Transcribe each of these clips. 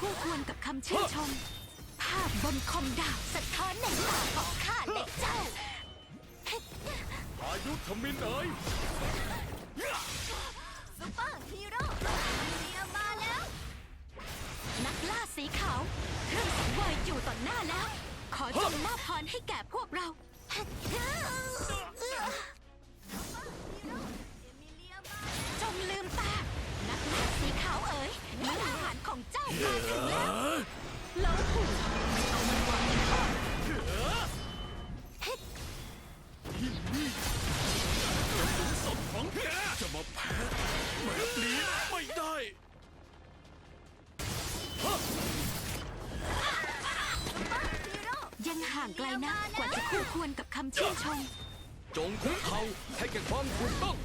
คู่ควรกับคำชื่นชม ภาพบนคอมดาวสะท้อนในตาของข้าและเจ้า อายุทมินเอ๋ยซุปเปอร์ฮีโร่เรียมาแล้ว นักล่าสีขาวเครื่องสังเวยอยู่ต่อหน้าแล้ว ขอจงมอบพรให้แก่พวกเราางไกลนะ กว่าจะคู่ควรกับคำชื่นชม จงคุกเข่าให้แก่ความถูกต้อง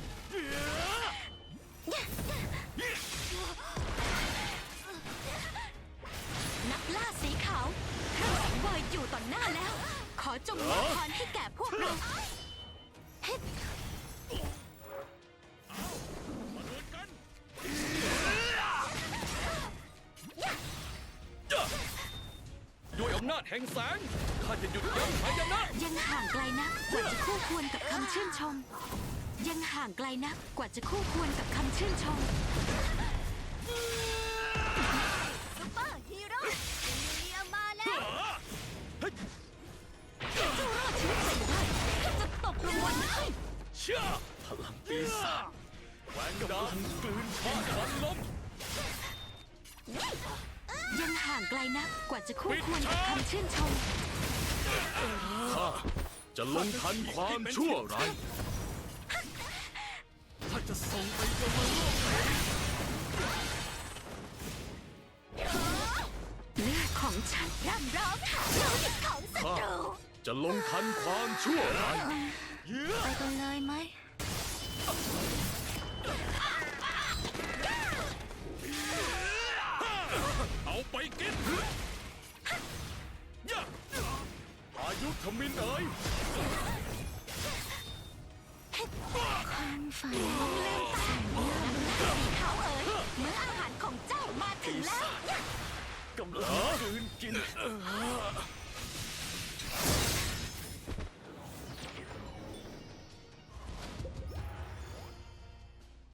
นักล่าสีขาวเครื่องสังเวยอยู่ต่อหน้าแล้ว ขอจงมอบพรให้แก่พวกเรามา อำนาจแห่งแสงข้าจะหยุดยั้งหายนะยังห่างไกลนะกว่าจะคู่ควรกับคำชื่นชม ยังห่างไกลนะกว่าจะคู่ควรกับคำชื่นชมซุปเปอร์ฮีโร่เรียมาแล้วเฮ้ยเจ้ารอดชีวิตไปได้ข้าจะตกลงบนให้เชื่อพลังปีศาจแหวนดาวกลืนท้องฝันล้ม ยังห่างไกลนะกว่าจะคู่ควรกับคำชื่นชม ข้าจะลงทันความชั่วร้ายถ้าจะส่งไปยมโลกเลือดของฉันร่ำร้องหาโลหิตของศัข้าตรูจะลงทันความชั่วร้ายเยื้อไปกันเลยไหม เอาไปกินยะอายุทมินเอ๋ยความฝันของลืมตาเขาเอ๋ยมื้ออาหารของเจ้ามาถึงแล้วกำลังคืนกิน